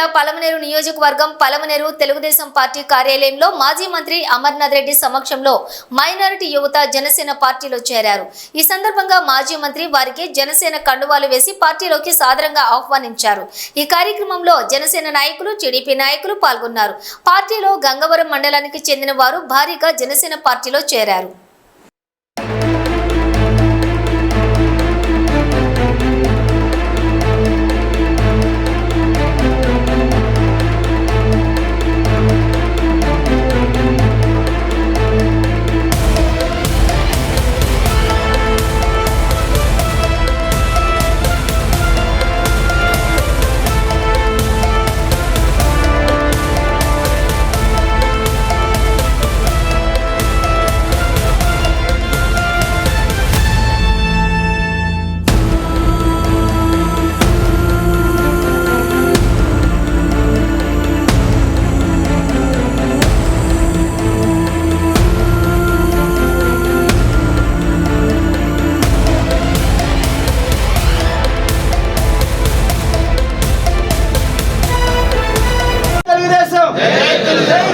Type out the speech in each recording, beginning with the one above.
జిల్లా పలమనేరు నియోజకవర్గం పలమనేరు తెలుగుదేశం పార్టీ కార్యాలయంలో మాజీ మంత్రి అమర్నాథ్ రెడ్డి సమక్షంలో మైనారిటీ యువత జనసేన పార్టీలో చేరారు. ఈ సందర్భంగా మాజీ మంత్రి వారికి జనసేన కండువాలు వేసి పార్టీలోకి సాదరంగా ఆహ్వానించారు. ఈ కార్యక్రమంలో జనసేన నాయకులు టీడీపీ నాయకులు పాల్గొన్నారు. పార్టీలో గంగవరం మండలానికి చెందిన వారు భారీగా జనసేన పార్టీలో చేరారు.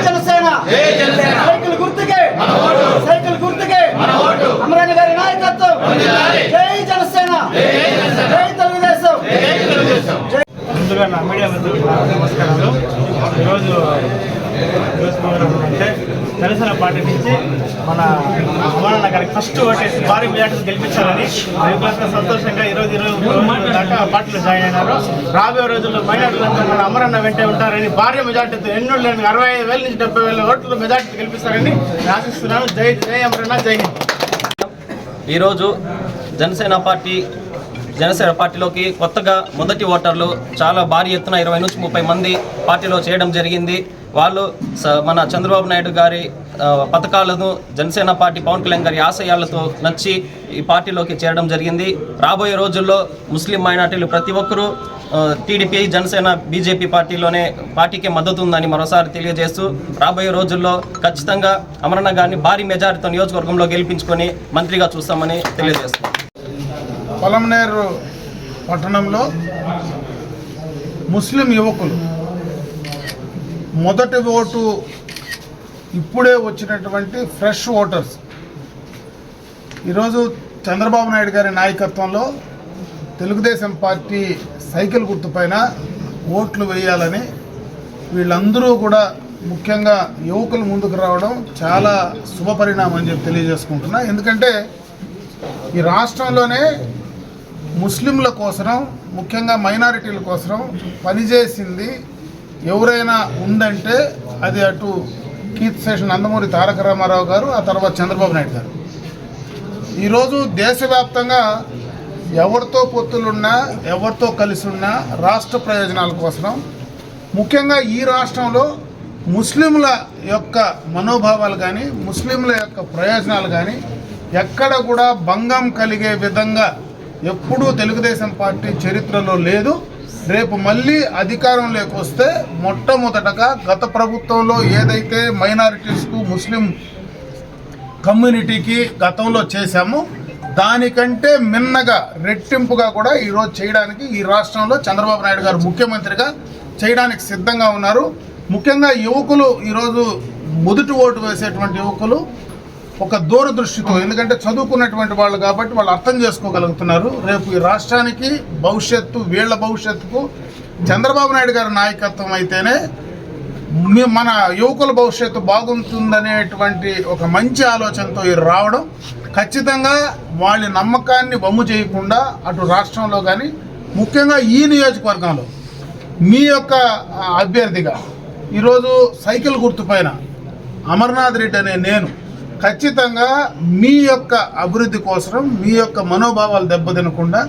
జనసేన. సైకిల్ గుర్తుకే. సైకిల్ గుర్తుకే. అమరాని గారి నాయకత్వం. జై జనసేన. జై తెలుగుదేశం. ముందుగా నా మీడియా నమస్కారాలు. ఈరోజు న్యూస్ ప్రోగ్రామ్ అంటే జనసేన పార్టీ నుంచి మన అమరణ గారికి ఫస్ట్ ఓటేసి భారీ మెజార్టీ గెలిపించాలని రైతులంతా సంతోషంగా ఈరోజు ఇరవై మూడు రోజుల దాకా పార్టీలో జాయిన్ అయినారు. రాబోయే రోజుల్లో మైనార్టీలంతా మన అమరన్న వెంటే ఉంటారని భారీ మెజార్టీతో ఎన్నో లేని అరవై ఐదు వేల నుంచి డెబ్బై వేల ఓట్లు మెజార్టీ గెలిపిస్తారని ఆశిస్తున్నాను. జై జై అమరన్న జై హింద్. ఈరోజు జనసేన పార్టీ జనసేన పార్టీలోకి కొత్తగా మొదటి ఓటర్లు చాలా భారీ ఎత్తున ఇరవై నుంచి ముప్పై మంది పార్టీలో చేయడం జరిగింది. వాళ్ళు స- మన చంద్రబాబు నాయుడు గారి పథకాలను జనసేన పార్టీ పవన్ కళ్యాణ్ గారి ఆశయాలతో నచ్చి ఈ పార్టీలోకి చేరడం జరిగింది. రాబోయే రోజుల్లో ముస్లిం మైనార్టీలు ప్రతి ఒక్కరూ టీడీపీ జనసేన బీజేపీ పార్టీలోనే పార్టీకి మద్దతు ఉందని మరోసారి తెలియజేస్తూ రాబోయే రోజుల్లో ఖచ్చితంగా అమరణ గారిని భారీ మెజారిటీతో నియోజకవర్గంలో గెలిపించుకొని మంత్రిగా చూస్తామని తెలియజేస్తున్నాం. పొలంనేరు పట్టణంలో ముస్లిం యువకులు మొదటి ఓటు ఇప్పుడే వచ్చినటువంటి ఫ్రెష్ ఓటర్స్. ఈరోజు చంద్రబాబు నాయుడు గారి నాయకత్వంలో తెలుగుదేశం పార్టీ సైకిల్ గుర్తుపైన ఓట్లు వేయాలని వీళ్ళందరూ కూడా ముఖ్యంగా యువకులు ముందుకు రావడం చాలా శుభపరిణామం అని చెప్పి తెలియజేసుకుంటున్నా. ఎందుకంటే ఈ రాష్ట్రంలోనే ముస్లింల కోసం ముఖ్యంగా మైనారిటీల కోసం పనిచేసింది ఎవరైనా ఉందంటే అది అటు కీర్తి శేషన్ నందమూరి తారక రామారావు గారు ఆ తర్వాత చంద్రబాబు నాయుడు గారు. ఈరోజు దేశవ్యాప్తంగా ఎవరితో పొత్తులున్నా ఎవరితో కలిసి ఉన్నా రాష్ట్ర ప్రయోజనాల కోసం ముఖ్యంగా ఈ రాష్ట్రంలో ముస్లింల యొక్క మనోభావాలు కానీ ముస్లింల యొక్క ప్రయోజనాలు కానీ ఎక్కడ కూడా భంగం కలిగే విధంగా ఎప్పుడూ తెలుగుదేశం పార్టీ చరిత్రలో లేదు. రేపు మళ్ళీ అధికారంలోకి వస్తే మొట్టమొదటగా గత ప్రభుత్వంలో ఏదైతే మైనారిటీస్కు ముస్లిం కమ్యూనిటీకి గతంలో చేశామో దానికంటే మిన్నగా రెట్టింపుగా కూడా ఈరోజు చేయడానికి ఈ రాష్ట్రంలో చంద్రబాబు నాయుడు గారు ముఖ్యమంత్రిగా చేయడానికి సిద్ధంగా ఉన్నారు. ముఖ్యంగా యువకులు ఈరోజు మొదటి ఓటు వేసేటువంటి యువకులు ఒక దూరదృష్టితో ఎందుకంటే చదువుకున్నటువంటి వాళ్ళు కాబట్టి వాళ్ళు అర్థం చేసుకోగలుగుతున్నారు. రేపు ఈ రాష్ట్రానికి భవిష్యత్తు వీళ్ళ భవిష్యత్తుకు చంద్రబాబు నాయుడు గారి నాయకత్వం అయితేనే మన యువకుల భవిష్యత్తు బాగుంటుందనేటువంటి ఒక మంచి ఆలోచనతో ఇది రావడం ఖచ్చితంగా వాళ్ళ నమ్మకాన్ని వమ్ము చేయకుండా అటు రాష్ట్రంలో కానీ ముఖ్యంగా ఈ నియోజకవర్గంలో మీ యొక్క అభ్యర్థిగా ఈరోజు సైకిల్ గుర్తుపైన అమర్నాథ్ రెడ్డి అనే నేను ఖచ్చితంగా మీ యొక్క అభివృద్ధి కోసం మీ యొక్క మనోభావాలు దెబ్బతినకుండా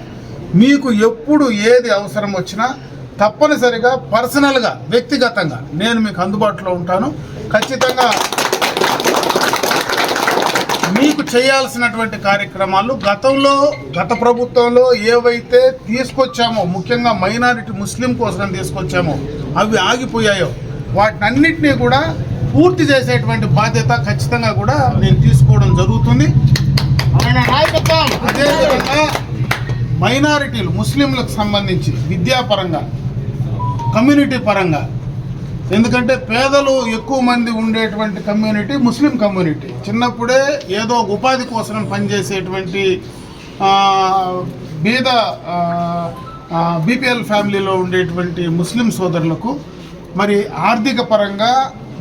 మీకు ఎప్పుడు ఏది అవసరం వచ్చినా తప్పనిసరిగా పర్సనల్గా వ్యక్తిగతంగా నేను మీకు అందుబాటులో ఉంటాను. ఖచ్చితంగా మీకు చేయాల్సినటువంటి కార్యక్రమాలు గతంలో గత ప్రభుత్వంలో ఏవైతే తీసుకొచ్చామో ముఖ్యంగా మైనారిటీ ముస్లిం కోసం తీసుకొచ్చామో అవి ఆగిపోయాయో వాటినన్నింటినీ కూడా పూర్తి చేసేటువంటి బాధ్యత ఖచ్చితంగా కూడా నేను తీసుకోవడం జరుగుతుంది. ఆయన నాయకత్వం. అదేవిధంగా మైనారిటీలు ముస్లింలకు సంబంధించి విద్యాపరంగా కమ్యూనిటీ పరంగా. ఎందుకంటే పేదలు ఎక్కువ మంది ఉండేటువంటి కమ్యూనిటీ ముస్లిం కమ్యూనిటీ. చిన్నప్పుడే ఏదో ఒక ఉపాధి కోసం పనిచేసేటువంటి బీద బీపీఎల్ ఫ్యామిలీలో ఉండేటువంటి ముస్లిం సోదరులకు మరి ఆర్థిక పరంగా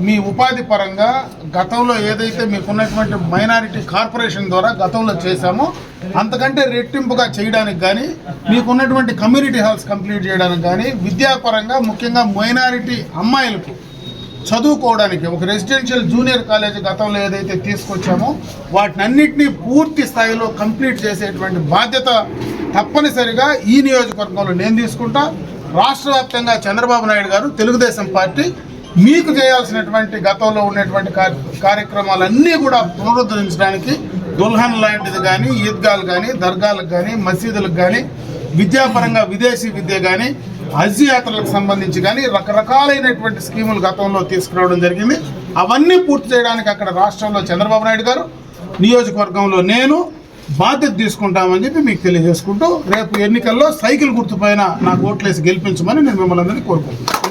మీ ఉపాధి పరంగా గతంలో ఏదైతే మీకున్నటువంటి మైనారిటీ కార్పొరేషన్ ద్వారా గతంలో చేశామో అంతకంటే రెట్టింపుగా చేయడానికి కానీ మీకున్నటువంటి కమ్యూనిటీ హాల్స్ కంప్లీట్ చేయడానికి కానీ విద్యాపరంగా ముఖ్యంగా మైనారిటీ అమ్మాయిలకు చదువుకోవడానికి ఒక రెసిడెన్షియల్ జూనియర్ కాలేజ్ గతంలో ఏదైతే తీసుకొచ్చామో వాటినన్నింటినీ పూర్తి స్థాయిలో కంప్లీట్ చేసేటువంటి బాధ్యత తప్పనిసరిగా ఈ నియోజకవర్గంలో నేను తీసుకుంటా. రాష్ట్ర వ్యాప్తంగా చంద్రబాబు నాయుడు గారు తెలుగుదేశం పార్టీ మీకు చేయాల్సినటువంటి గతంలో ఉన్నటువంటి కార్యక్రమాలన్నీ కూడా పునరుద్ధరించడానికి దుల్హన్ లాంటిది కానీ ఈద్గాలు కానీ దర్గాలకు కానీ మసీదులకు కానీ విద్యాపరంగా విదేశీ విద్య కానీ హజ్ యాత్రలకు సంబంధించి కానీ రకరకాలైనటువంటి స్కీములు గతంలో తీసుకురావడం జరిగింది. అవన్నీ పూర్తి చేయడానికి అక్కడ రాష్ట్రంలో చంద్రబాబు నాయుడు గారు నియోజకవర్గంలో నేను బాధ్యత తీసుకుంటామని చెప్పి మీకు తెలియజేసుకుంటూ రేపు ఎన్నికల్లో సైకిల్ గుర్తుపైన నాకు ఓట్లేసి గెలిపించమని నేను మిమ్మల్ని అందరినీ కోరుకుంటున్నాను.